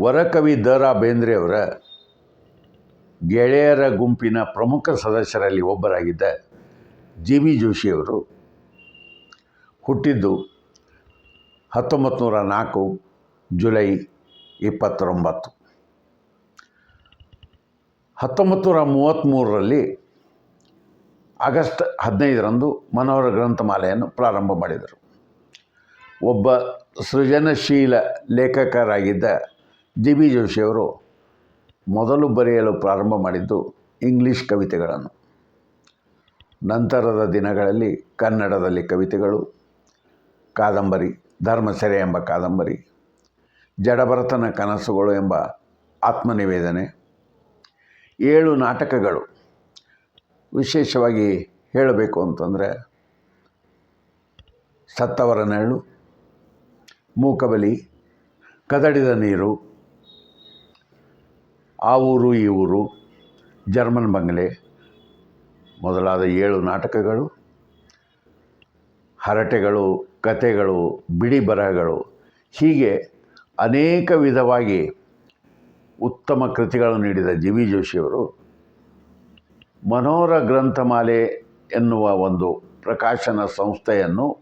ವರಕವಿ the ರಾ ಬೇಂದ್ರೆಯವರ ಗೆಳೆಯರ ಗುಂಪಿನ ಪ್ರಮುಖ ಸದಸ್ಯರಲ್ಲಿ ಒಬ್ಬರಾಗಿದ್ದ ಜಿ ವಿ ಜೋಶಿಯವರು ಹುಟ್ಟಿದ್ದು ಹತ್ತೊಂಬತ್ತು ನೂರ ನಾಲ್ಕು ಜುಲೈ ಇಪ್ಪತ್ತೊಂಬತ್ತು. ಹತ್ತೊಂಬತ್ತು ನೂರ ಮೂವತ್ತ್ಮೂರರಲ್ಲಿ ಆಗಸ್ಟ್ ಹದಿನೈದರಂದು ಮನೋಹರ ಗ್ರಂಥಮಾಲೆಯನ್ನು ಪ್ರಾರಂಭ ಮಾಡಿದರು. ಒಬ್ಬ ಸೃಜನಶೀಲ ಲೇಖಕರಾಗಿದ್ದ ಜಿ ಬಿ ಜೋಶಿಯವರು ಮೊದಲು ಬರೆಯಲು ಪ್ರಾರಂಭ ಮಾಡಿದ್ದು ಇಂಗ್ಲೀಷ್ ಕವಿತೆಗಳನ್ನು. ನಂತರದ ದಿನಗಳಲ್ಲಿ ಕನ್ನಡದಲ್ಲಿ ಕವಿತೆಗಳು, ಕಾದಂಬರಿ, ಧರ್ಮಸೆರೆ ಎಂಬ ಕಾದಂಬರಿ, ಜಡಭರತನ ಕನಸುಗಳು ಎಂಬ ಆತ್ಮನಿವೇದನೆ, ಏಳು ನಾಟಕಗಳು. ವಿಶೇಷವಾಗಿ ಹೇಳಬೇಕು ಅಂತಂದರೆ ಸತ್ತವರ ನೆರಳು, ಮೂಕಬಲಿ, ಕದಡಿದ ನೀರು ಆ ಊರು, ಈ ಊರು, ಜರ್ಮನ್ ಬಂಗಲೆ, ಮೊದಲಾದ ಏಳು ನಾಟಕಗಳು, ಹರಟೆಗಳು, ಕತೆಗಳು, ಬಿಡಿ ಬರಹಗಳು, ಹೀಗೆ ಅನೇಕ ವಿಧವಾಗಿ ಉತ್ತಮ ಕೃತಿಗಳನ್ನು ನೀಡಿದ ಜಿ ವಿ ಜೋಶಿಯವರು ಮನೋರ ಗ್ರಂಥಮಾಲೆ ಎನ್ನುವ ಒಂದು ಪ್ರಕಾಶನ ಸಂಸ್ಥೆಯನ್ನು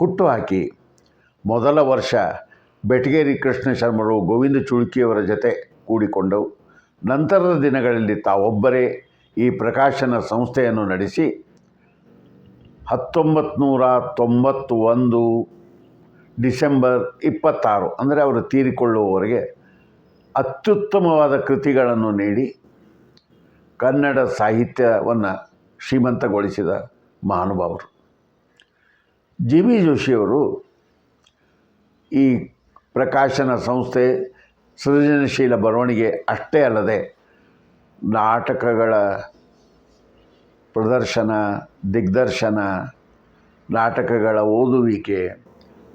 ಹುಟ್ಟುಹಾಕಿ ಮೊದಲ ವರ್ಷ ಬೆಟಗೇರಿ ಕೃಷ್ಣ ಶರ್ಮರು ಗೋವಿಂದ ಚುಳ್ಕಿಯವರ ಜೊತೆ ಕೂಡಿಕೊಂಡು ನಂತರದ ದಿನಗಳಲ್ಲಿ ತಾವೊಬ್ಬರೇ ಈ ಪ್ರಕಾಶನ ಸಂಸ್ಥೆಯನ್ನು ನಡೆಸಿ ಹತ್ತೊಂಬತ್ತು ತೊಂಬತ್ತು ಒಂದು ಡಿಸೆಂಬರ್ ಇಪ್ಪತ್ತಾರು, ಅಂದರೆ ಅವರು ತೀರಿಕೊಳ್ಳುವವರೆಗೆ ಅತ್ಯುತ್ತಮವಾದ ಕೃತಿಗಳನ್ನು ನೀಡಿ ಕನ್ನಡ ಸಾಹಿತ್ಯವನ್ನು ಶ್ರೀಮಂತಗೊಳಿಸಿದ ಮಹಾನುಭಾವರು. ಜಿ ವಿ ಜೋಶಿಯವರು ಈ ಪ್ರಕಾಶನ ಸಂಸ್ಥೆ ಸೃಜನಶೀಲ ಬರವಣಿಗೆ ಅಷ್ಟೇ ಅಲ್ಲದೆ ನಾಟಕಗಳ ಪ್ರದರ್ಶನ, ದಿಗ್ದರ್ಶನ, ನಾಟಕಗಳ ಓದುವಿಕೆ,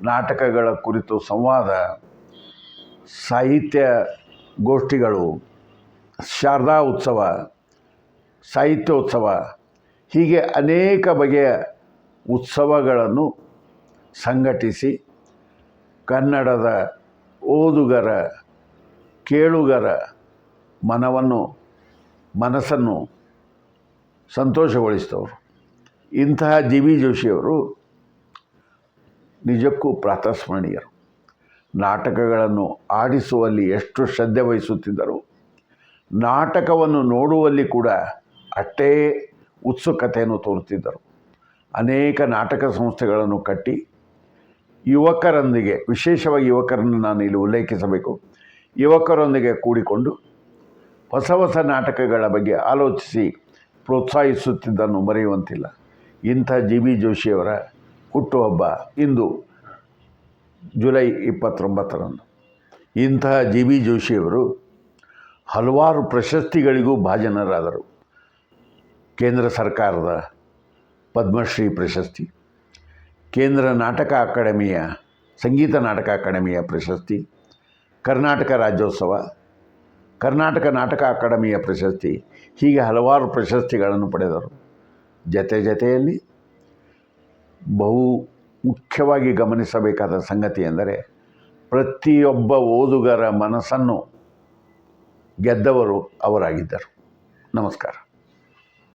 ನಾಟಕಗಳ ಕುರಿತು ಸಂವಾದ, ಸಾಹಿತ್ಯ ಗೋಷ್ಠಿಗಳು, ಶಾರದಾ ಉತ್ಸವ, ಸಾಹಿತ್ಯೋತ್ಸವ, ಹೀಗೆ ಅನೇಕ ಬಗೆಯ ಉತ್ಸವಗಳನ್ನು ಸಂಘಟಿಸಿ ಕನ್ನಡದ ಓದುಗರ ಕೇಳುಗರ ಮನವನ್ನು, ಮನಸ್ಸನ್ನು ಸಂತೋಷಗೊಳಿಸಿದವರು. ಇಂತಹ ಜಿ ವಿ ಜೋಶಿಯವರು ನಿಜಕ್ಕೂ ಪ್ರಾತಸ್ಮರಣೀಯರು. ನಾಟಕಗಳನ್ನು ಆಡಿಸುವಲ್ಲಿ ಎಷ್ಟು ಶ್ರದ್ಧೆ ವಹಿಸುತ್ತಿದ್ದರು, ನಾಟಕವನ್ನು ನೋಡುವಲ್ಲಿ ಕೂಡ ಅಷ್ಟೇ ಉತ್ಸುಕತೆಯನ್ನು ತೋರುತ್ತಿದ್ದರು. ಅನೇಕ ನಾಟಕ ಸಂಸ್ಥೆಗಳನ್ನು ಕಟ್ಟಿ ಯುವಕರೊಂದಿಗೆ, ವಿಶೇಷವಾಗಿ ಯುವಕರನ್ನು ನಾನು ಇಲ್ಲಿ ಉಲ್ಲೇಖಿಸಬೇಕು. ಯುವಕರೊಂದಿಗೆ ಕೂಡಿಕೊಂಡು ಹೊಸ ಹೊಸ ನಾಟಕಗಳ ಬಗ್ಗೆ ಆಲೋಚಿಸಿ ಪ್ರೋತ್ಸಾಹಿಸುತ್ತಿದ್ದನ್ನು ಮರೆಯುವಂತಿಲ್ಲ. ಇಂಥ ಜಿ ಬಿ ಜೋಶಿಯವರ ಹುಟ್ಟುಹಬ್ಬ ಇಂದು ಜುಲೈ ಇಪ್ಪತ್ತೊಂಬತ್ತರಂದು. ಇಂತಹ ಜಿ ಬಿ ಜೋಶಿಯವರು ಹಲವಾರು ಪ್ರಶಸ್ತಿಗಳಿಗೂ ಭಾಜನರಾದರು. ಕೇಂದ್ರ ಸರ್ಕಾರದ ಪದ್ಮಶ್ರೀ ಪ್ರಶಸ್ತಿ, ಕೇಂದ್ರ ನಾಟಕ ಅಕಾಡೆಮಿಯ, ಸಂಗೀತ ನಾಟಕ ಅಕಾಡೆಮಿಯ ಪ್ರಶಸ್ತಿ ಕರ್ನಾಟಕ ರಾಜ್ಯೋತ್ಸವ, ಕರ್ನಾಟಕ ನಾಟಕ ಅಕಾಡೆಮಿಯ ಪ್ರಶಸ್ತಿ, ಹೀಗೆ ಹಲವಾರು ಪ್ರಶಸ್ತಿಗಳನ್ನು ಪಡೆದರು. ಜತೆ ಜತೆಯಲ್ಲಿ ಬಹು ಮುಖ್ಯವಾಗಿ ಗಮನಿಸಬೇಕಾದ ಸಂಗತಿ ಎಂದರೆ, ಪ್ರತಿಯೊಬ್ಬ ಓದುಗರ ಮನಸ್ಸನ್ನು ಗೆದ್ದವರು ಅವರಾಗಿದ್ದರು. ನಮಸ್ಕಾರ.